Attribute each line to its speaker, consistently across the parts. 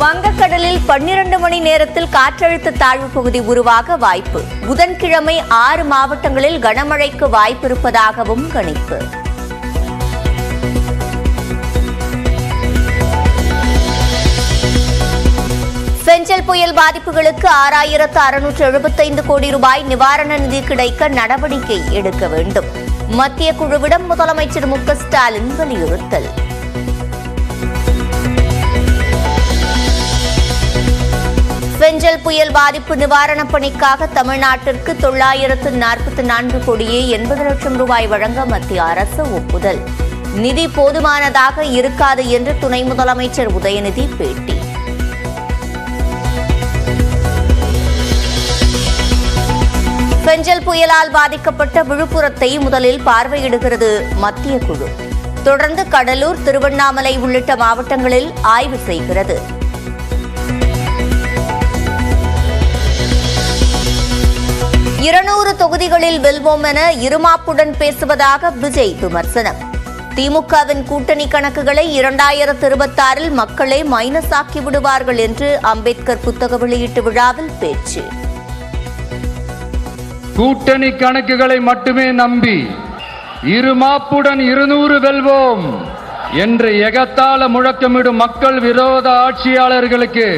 Speaker 1: வங்கக்கடலில் பன்னிரண்டு மணி நேரத்தில் காற்றழுத்த தாழ்வு பகுதி உருவாக வாய்ப்பு. புதன்கிழமை ஆறு மாவட்டங்களில் கனமழைக்கு வாய்ப்பிருப்பதாகவும் கணிப்பு. செஞ்சல் புயல் பாதிப்புகளுக்கு ஆறாயிரத்து அறுநூற்று எழுபத்தைந்து கோடி ரூபாய் நிவாரண நிதி கிடைக்க நடவடிக்கை எடுக்க வேண்டும். மத்திய குழுவிடம் முதலமைச்சர் மு ஸ்டாலின் வலியுறுத்தல். பெஞ்சல் புயல் பாதிப்பு நிவாரணப் பணிக்காக தமிழ்நாட்டிற்கு தொள்ளாயிரத்து நாற்பத்தி நான்கு கோடியே எண்பது லட்சம் ரூபாய் வழங்க மத்திய அரசு ஒப்புதல். நிதி போதுமானதாக இருக்காது என்று துணை முதலமைச்சர் உதயநிதி பேட்டி. பெஞ்சல் புயலால் பாதிக்கப்பட்ட விழுப்புரத்தை முதலில் பார்வையிடுகிறது மத்திய குழு. தொடர்ந்து கடலூர் திருவண்ணாமலை உள்ளிட்ட மாவட்டங்களில் ஆய்வு செய்கிறது. இருநூறு தொகுதிகளில் வெல்வோம் என இருமாப்புடன் பேசுவதாக விஜய் விமர்சனம். திமுகவின் கூட்டணி கணக்குகளை இரண்டாயிரத்து இருபத்தாறில் மக்களே மைனஸ் ஆக்கி விடுவார்கள் என்று அம்பேத்கர் புத்தக வெளியீட்டு விழாவில் பேச்சு.
Speaker 2: கூட்டணி கணக்குகளை மட்டுமே நம்பி இருமாப்புடன் இருநூறு வெல்வோம். என்று எகத்தால முழக்கமிடும் மக்கள் விரோத ஆட்சியாளர்களுக்கு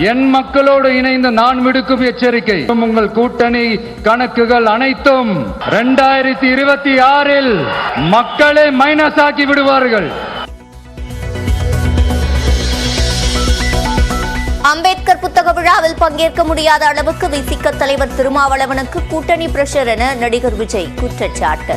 Speaker 2: என் மக்களோடு இணைந்து நான் விடுக்கும் எச்சரிக்கை. உங்கள் கூட்டணி கணக்குகள் அனைத்தும் இரண்டாயிரத்தி இருபத்தி ஆறில் மக்களை மைனஸ் ஆக்கி விடுவார்கள்.
Speaker 1: அம்பேத்கர் புத்தக விழாவில் பங்கேற்க முடியாத அளவுக்கு விசிக்க தலைவர் திருமாவளவனுக்கு கூட்டணி பிரஷர் என நடிகர் விஜய் குற்றச்சாட்டு.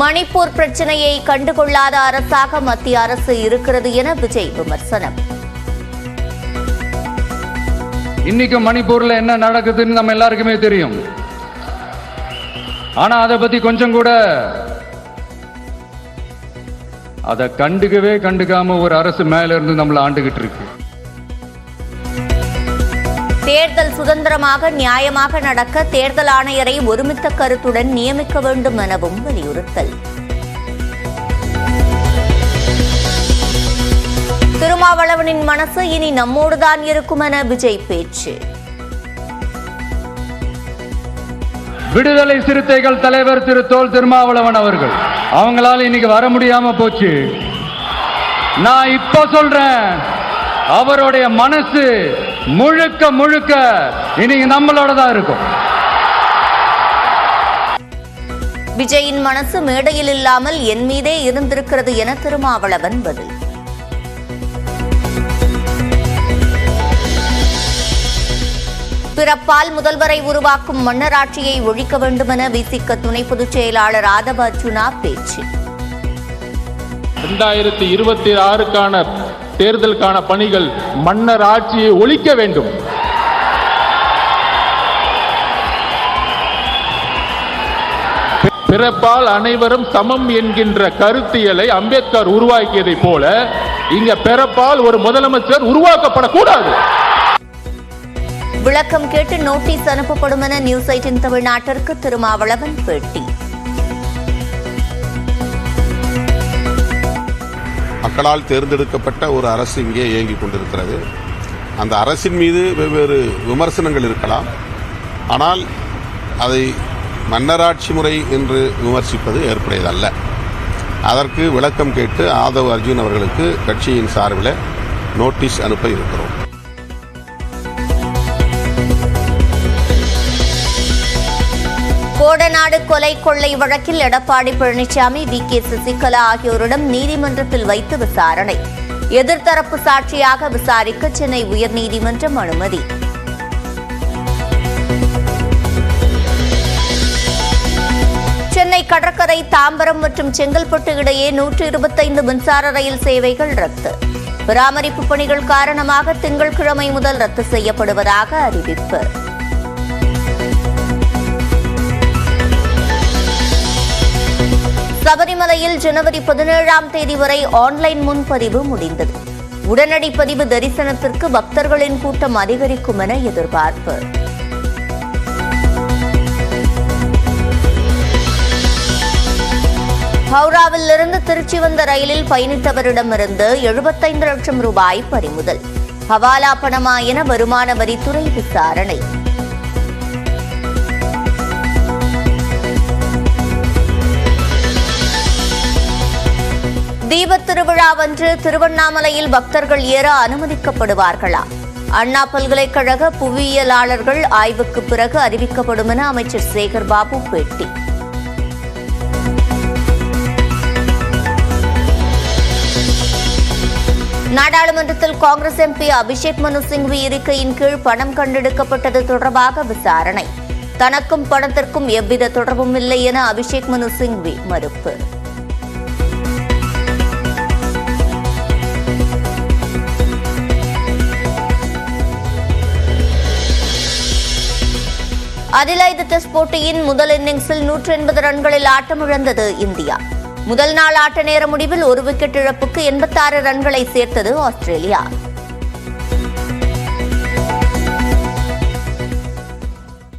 Speaker 1: மணிப்பூர் பிரச்சனையை கண்டுகொள்ளாத அரசாக மத்திய அரசு இருக்கிறது என விஜய் விமர்சனம்.
Speaker 2: இன்னைக்கு மணிப்பூர்ல என்ன நடக்குதுன்னு நம்ம எல்லாருக்குமே தெரியும். ஆனா அதை பத்தி கொஞ்சம் கூட அதை கண்டுக்கவே கண்டுக்காம ஒரு அரசு மேல இருந்து நம்மள ஆண்டுகிட்டு இருக்கு.
Speaker 1: சுதந்திரமாக நியாயமாக நடக்க தேர்தல் ஆணையரை ஒருமித்த கருத்துடன் நியமிக்க வேண்டும் எனவும் வலியுறுத்தல். திருமாவளவனின் மனசு இனி நம்மோடுதான் இருக்கும் என விஜய் பேச்சு.
Speaker 2: விடுதலை சிறுத்தைகள் தலைவர் திரு. தோல் திருமாவளவன் அவர்கள் அவங்களால இன்னைக்கு வர முடியாம போச்சு. நான் இப்ப சொல்றேன் அவருடைய மனசு முழுக்க முழுக்க இன்னைக்கு நம்மளோட தான் இருக்கும்.
Speaker 1: விஜயின் மனசு மேடையில் இல்லாமல் என் மீதே இருந்திருக்கிறது என திருமாவளவன் பதில். பிறப்பால் முதல்வரை உருவாக்கும் மன்னராட்சியை ஒழிக்க வேண்டுமென விசிக துணை பொதுச் செயலாளர் ஆதவ அர்ஜுனா பேச்சு.
Speaker 3: ரெண்டாயிரத்தி இருபத்தி ஆறுக்கான தேர்தலுக்கான பணிகள் மன்னர் ஆட்சியை ஒழிக்க வேண்டும். பிறப்பால் அனைவரும் சமம் என்கின்ற கருத்தியலை அம்பேத்கர் உருவாக்கியதைப் போல இங்க பிறப்பால் ஒரு முதலமைச்சர் உருவாக்கப்படக்கூடாது.
Speaker 1: விளக்கம் கேட்டு நோட்டீஸ் அனுப்பப்படும் என நியூஸ் எயிட்டின் தமிழ்நாட்டிற்கு திருமாவளவன் பேட்டி.
Speaker 4: மக்களால் தேர்ந்தெடுக்கப்பட்ட ஒரு அரசு இங்கே இயங்கிக் கொண்டிருக்கிறது. அந்த அரசின் மீது வெவ்வேறு விமர்சனங்கள் இருக்கலாம். ஆனால் அதை மன்னராட்சி முறை என்று விமர்சிப்பது ஏற்புடையதல்ல. அதற்கு விளக்கம் கேட்டு ஆதவ் அர்ஜுன் அவர்களுக்கு கட்சியின் சார்பில் நோட்டீஸ் அனுப்ப இருக்கிறோம்.
Speaker 1: கோடநாடு கொலை கொள்ளை வழக்கில் எடப்பாடி பழனிசாமி வி. கே. சசிகலா ஆகியோரிடம் நீதிமன்றத்தில் வைத்து விசாரணை. எதிர்த்தரப்பு சாட்சியாக விசாரிக்க சென்னை உயர்நீதிமன்றம் அனுமதி. சென்னை சென்னை கடற்கரை தாம்பரம் மற்றும் செங்கல்பட்டு இடையே நூற்று இருபத்தைந்து மின்சார ரயில் சேவைகள் ரத்து. பராமரிப்பு பணிகள் காரணமாக திங்கட்கிழமை முதல் ரத்து செய்யப்படுவதாக அறிவிப்பு. சபரிமலையில் ஜனவரி பதினேழாம் தேதி வரை ஆன்லைன் முன்பதிவு முடிந்தது. உடனடி பதிவு தரிசனத்திற்கு பக்தர்களின் கூட்டம் அதிகரிக்கும் என எதிர்பார்ப்பு. ஹவுராவில் இருந்து திருச்சி வந்த ரயிலில் பயணித்தவரிடமிருந்து எழுபத்தைந்து லட்சம் ரூபாய் பறிமுதல். ஹவாலா பணமா என வருமான வரித்துறை விசாரணை. தீபத் திருவிழாவன்று திருவண்ணாமலையில் பக்தர்கள் ஏற அனுமதிக்கப்படுவார்களா? அண்ணா பல்கலைக்கழக புவியியலாளர்கள் ஆய்வுக்கு பிறகு அறிவிக்கப்படும் என அமைச்சர் சேகர் பாபு பேட்டி. நாடாளுமன்றத்தில் காங்கிரஸ் எம்பி அபிஷேக் மனு சிங்வி இருக்கையின் கீழ் பணம் கண்டெடுக்கப்பட்டது தொடர்பாக விசாரணை. தனக்கும் பணத்திற்கும் எவ்வித தொடர்பும் இல்லை என அபிஷேக் மனு சிங்வி மறுப்பு. அதிலைது டெஸ்ட் போட்டியின் முதல் இன்னிங்ஸில் நூற்று எண்பது ரன்களில் ஆட்டமிழந்தது இந்தியா. முதல் நாள் ஆட்ட நேர முடிவில் ஒரு விக்கெட் இழப்புக்கு எண்பத்தாறு ரன்களை சேர்த்தது ஆஸ்திரேலியா.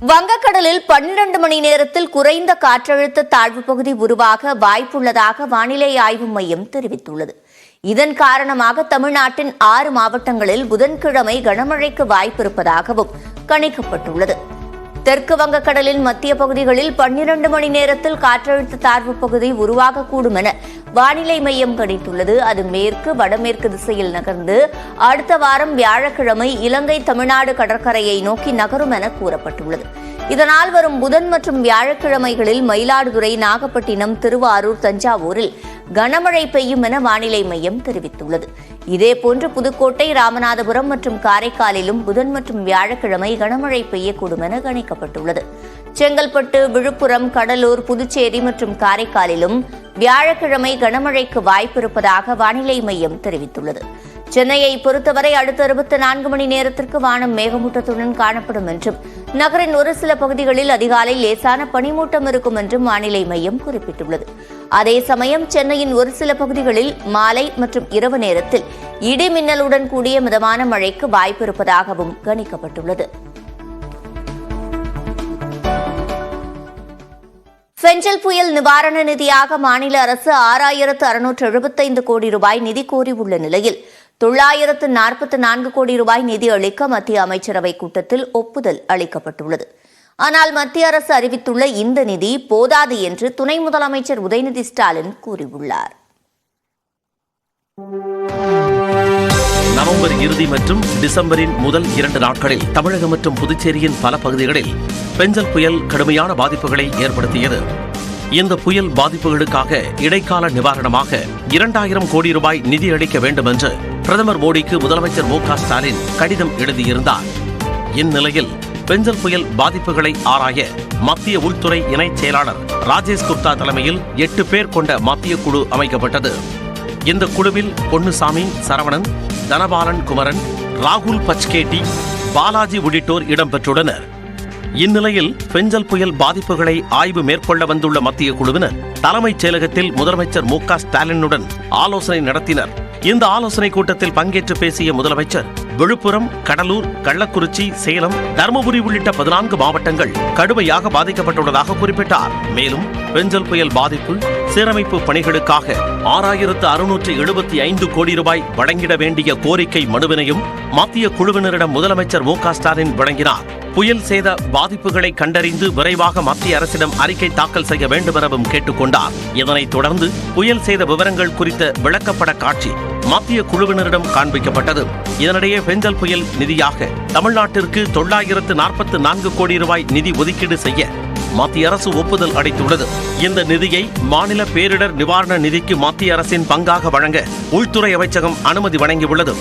Speaker 1: வங்கக்கடலில் பன்னிரண்டு மணி நேரத்தில் குறைந்த காற்றழுத்த தாழ்வு பகுதி உருவாக வாய்ப்புள்ளதாக வானிலை ஆய்வு மையம் தெரிவித்துள்ளது. இதன் காரணமாக தமிழ்நாட்டின் ஆறு மாவட்டங்களில் புதன்கிழமை கனமழைக்கு வாய்ப்பிருப்பதாகவும் கணிக்கப்பட்டுள்ளது. தெற்கு வங்கக்கடலின் மத்திய பகுதிகளில் பன்னிரண்டு மணி நேரத்தில் காற்றழுத்த தாழ்வு பகுதி உருவாகக்கூடும் என வானிலை மையம் கணித்துள்ளது. அது மேற்கு வடமேற்கு திசையில் நகர்ந்து அடுத்த வாரம் வியாழக்கிழமை இலங்கை தமிழ்நாடு கடற்கரையை நோக்கி நகரும் என கூறப்பட்டுள்ளது. இதனால் வரும் புதன் மற்றும் வியாழக்கிழமைகளில் மயிலாடுதுறை நாகப்பட்டினம் திருவாரூர் தஞ்சாவூரில் கனமழை பெய்யும் என வானிலை மையம் தெரிவித்துள்ளது. இதேபோன்று புதுக்கோட்டை ராமநாதபுரம் மற்றும் காரைக்காலிலும் புதன் மற்றும் வியாழக்கிழமை கனமழை பெய்யக்கூடும் என கணிக்கப்பட்டுள்ளது. செங்கல்பட்டு விழுப்புரம் கடலூர் புதுச்சேரி மற்றும் காரைக்காலிலும் வியாழக்கிழமை கனமழைக்கு வாய்ப்பிருப்பதாக வானிலை மையம் தெரிவித்துள்ளது. சென்னையை பொறுத்தவரை அடுத்த இருபத்தி நான்கு மணி நேரத்திற்கு வானம் மேகமூட்டத்துடன் காணப்படும் என்றும் நகரின் ஒரு சில பகுதிகளில் அதிகாலை லேசான பனிமூட்டம் இருக்கும் என்றும் வானிலை மையம் குறிப்பிட்டுள்ளது. அதே சமயம் சென்னையின் ஒரு சில பகுதிகளில் மாலை மற்றும் இரவு நேரத்தில் இடி மின்னலுடன் கூடிய மிதமான மழைக்கு வாய்ப்பு இருப்பதாகவும் கணிக்கப்பட்டுள்ளது. பெஞ்சல் புயல் நிவாரண நிதியாக மாநில அரசு ஆறாயிரத்து அறுநூற்று எழுபத்தைந்து கோடி ரூபாய் நிதி கோரியுள்ள நிலையில் தொள்ளாயிரத்து நாற்பத்தி நான்கு கோடி ரூபாய் நிதி அளிக்க மத்திய அமைச்சரவை கூட்டத்தில் ஒப்புதல் அளிக்கப்பட்டுள்ளது. ஆனால் மத்திய அரசு அறிவித்துள்ள இந்த நிதி போதாது என்று துணை முதலமைச்சர் உதயநிதி ஸ்டாலின் கூறியுள்ளார்.
Speaker 5: நவம்பர் இறுதி மற்றும் டிசம்பரின் முதல் இரண்டு நாட்களில் தமிழகம் மற்றும் புதுச்சேரியின் பல பகுதிகளில் பெஞ்சல் புயல் கடுமையான பாதிப்புகளை ஏற்படுத்தியது. இந்த புயல் பாதிப்புகளுக்காக இடைக்கால நிவாரணமாக இரண்டாயிரம் கோடி ரூபாய் நிதி அளிக்க வேண்டும் என்று பிரதமர் மோடிக்கு முதலமைச்சர் மு க ஸ்டாலின் கடிதம் எழுதியிருந்தார். இந்நிலையில் பெஞ்சல் புயல் பாதிப்புகளை ஆராய மத்திய உள்துறை இணைச் செயலாளர் ராஜேஷ் குப்தா தலைமையில் எட்டு பேர் கொண்ட மத்திய குழு அமைக்கப்பட்டது. இந்த குழுவில் பொன்னுசாமி சரவணன் தனபாலன் குமரன் ராகுல் பச்கேட்டி பாலாஜி உள்ளிட்டோர் இடம்பெற்றுள்ளனர். இந்நிலையில் பெஞ்சல் புயல் பாதிப்புகளை ஆய்வு மேற்கொள்ள வந்துள்ள மத்திய குழுவினர் தலைமைச் செயலகத்தில் முதலமைச்சர் மு க ஸ்டாலினுடன் ஆலோசனை நடத்தினர். இந்த ஆலோசனை கூட்டத்தில் பங்கேற்று பேசிய முதலமைச்சர் விழுப்புரம் கடலூர் கள்ளக்குறிச்சி சேலம் தருமபுரி உள்ளிட்ட பதினான்கு மாவட்டங்கள் கடுமையாக பாதிக்கப்பட்டுள்ளதாக குறிப்பிட்டார். மேலும் பெஞ்சல் புயல் பாதிப்பு சீரமைப்பு பணிகளுக்காக ஆறாயிரத்து அறுநூற்று எழுபத்தி ஐந்து கோடி ரூபாய் வழங்கிட வேண்டிய கோரிக்கை மனுவினையும் மத்திய குழுவினரிடம் முதலமைச்சர் மு ஸ்டாலின் வழங்கினார். புயல் சேத பாதிப்புகளை கண்டறிந்து விரைவாக மத்திய அரசிடம் அறிக்கை தாக்கல் செய்ய வேண்டுமெனவும் கேட்டுக்கொண்டார். இதனைத் தொடர்ந்து புயல் சேத விவரங்கள் குறித்த விளக்கப்பட காட்சி மத்திய குழுவினரிடம் காண்பிக்கப்பட்டது. இதனிடையே பெஞ்சல் புயல் நிதியாக தமிழ்நாட்டிற்கு தொள்ளாயிரத்து நாற்பத்து நான்கு கோடி ரூபாய் நிதி ஒதுக்கீடு செய்ய மத்திய அரசு ஒப்புதல் அளித்துள்ளது. இந்த நிதியை மாநில பேரிடர் நிவாரண நிதிக்கு மத்திய அரசின் பங்காக வழங்க உள்துறை அமைச்சகம் அனுமதி வழங்கியுள்ளது.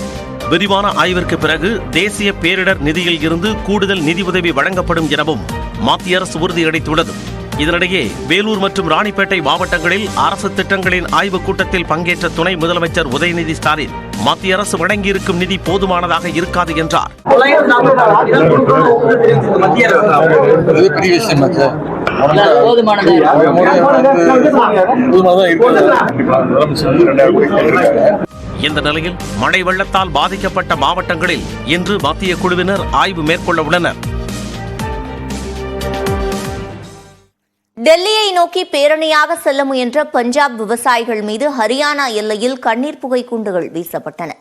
Speaker 5: விரிவான ஆய்விற்கு பிறகு தேசிய பேரிடர் நிதியில் இருந்து கூடுதல் நிதி உதவி வழங்கப்படும் எனவும் மத்திய அரசு உறுதியளித்துள்ளது. இதனிடையே வேலூர் மற்றும் ராணிப்பேட்டை மாவட்டங்களில் அரசு திட்டங்களின் ஆய்வுக் கூட்டத்தில் பங்கேற்ற துணை முதலமைச்சர் உதயநிதி ஸ்டாலின் மத்திய அரசு வழங்கியிருக்கும் நிதி போதுமானதாக இருக்காது என்றார்.
Speaker 6: தொள்ளாயிரத்தி
Speaker 5: இந்த நிலையில் மழை வெள்ளத்தால் பாதிக்கப்பட்ட மாவட்டங்களில் இன்று மத்திய குழுவினர் ஆய்வு மேற்கொள்ள உள்ளனர்.
Speaker 1: டெல்லியை நோக்கி பேரணியாக செல்ல முயன்ற பஞ்சாப் விவசாயிகள் மீது ஹரியானா எல்லையில் கண்ணீர் புகை குண்டுகள் வீசப்பட்டன.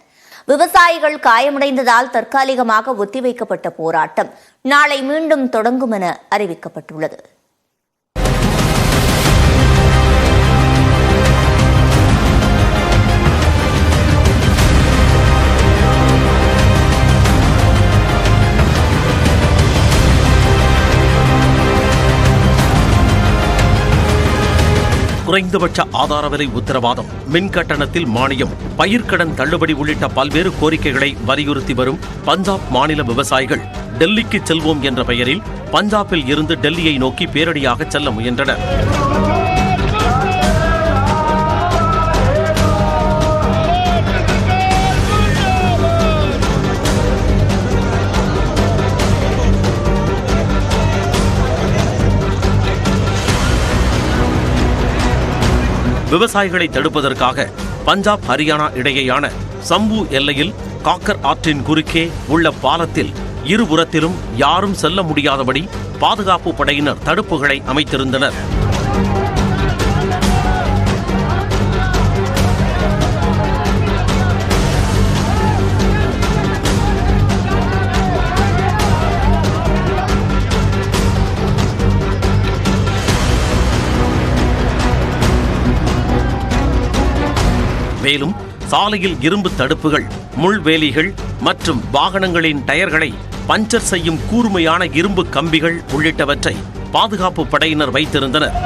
Speaker 1: விவசாயிகள் காயமடைந்ததால் தற்காலிகமாக ஒத்திவைக்கப்பட்ட போராட்டம் நாளை மீண்டும் தொடங்கும் என அறிவிக்கப்பட்டுள்ளது.
Speaker 5: குறைந்தபட்ச ஆதார விலை உத்தரவாதம் மின் கட்டணத்தில் மானியம் பயிர்க்கடன் தள்ளுபடி உள்ளிட்ட பல்வேறு கோரிக்கைகளை வலியுறுத்தி வரும் பஞ்சாப் மாநில விவசாயிகள் டெல்லிக்கு செல்வோம் என்ற பெயரில் பஞ்சாபில் இருந்து டெல்லியை நோக்கி பேரடியாக செல்ல முயன்றனர். விவசாயிகளை தடுப்பதற்காக பஞ்சாப் ஹரியானா இடையேயான சம்பு எல்லையில் காக்கர் ஆற்றின் குறுக்கே உள்ள பாலத்தில் இருபுறத்திலும் யாரும் செல்ல முடியாதபடி பாதுகாப்பு படையினர் தடுப்புகளை அமைத்திருந்தனர். சாலையில் இரும்பு தடுப்புகள் முள்வேலிகள் மற்றும் வாகனங்களின் டயர்களை பஞ்சர் செய்யும் கூர்மையான இரும்பு கம்பிகள் உள்ளிட்டவற்றை பாதுகாப்பு படையினர் வைத்திருந்தனர்.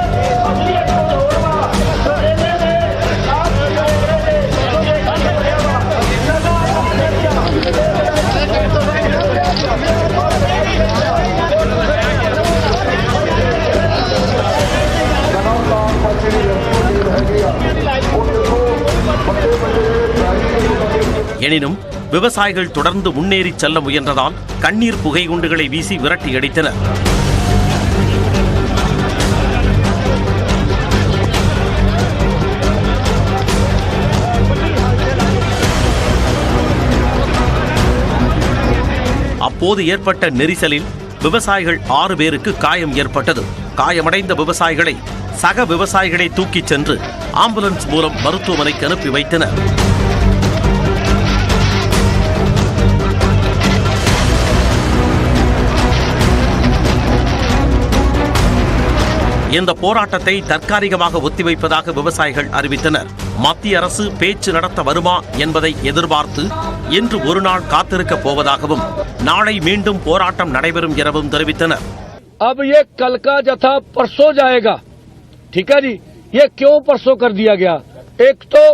Speaker 5: எனினும் விவசாயிகள் தொடர்ந்து முன்னேறி செல்ல முயன்றதால் கண்ணீர் புகை குண்டுகளை வீசி விரட்டி அடித்தனர் அப்போது ஏற்பட்ட நெரிசலில் விவசாயிகள் ஆறு பேருக்கு காயம் ஏற்பட்டது. காயமடைந்த விவசாயிகளை சக விவசாயிகளை தூக்கிச் சென்று ஆம்புலன்ஸ் மூலம் மருத்துவமனைக்கு அனுப்பி வைத்தனர். இந்த போராட்டத்தை தற்காலிகமாக ஒத்திவைப்பதாக விவசாயிகள் அறிவித்தனர் மத்திய அரசு பேச்சு நடத்த வருமா என்பதை எதிர்பார்த்து இன்று ஒரு நாள் காத்திருக்கப் போவதாகவும் நாளை மீண்டும் போராட்டம் நடைபெறும் எனவும் தெரிவித்தனர்
Speaker 2: अब ये कल का जथा परसों जाएगा ठीक है जी ये क्यों परसों कर दिया गया एक तो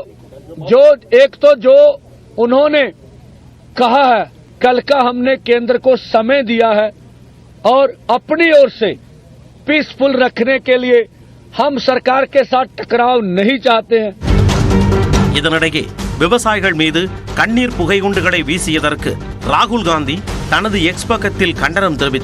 Speaker 2: जो एक तो जो उन्होंने कहा है कल का हमने केंद्र को समय दिया है और अपनी ओर से पीसफुल रखने के लिए हम सरकार के साथ टकराव नहीं चाहते हैं
Speaker 5: இதனிடையே விவசாயிகள் மீது கண்ணீர் புகைகுண்டுகளை வீசியதற்கு ராகுல் காந்தி தனது எக்ஸ் பக்கத்தில் கண்டனம் தெரிவித்தார்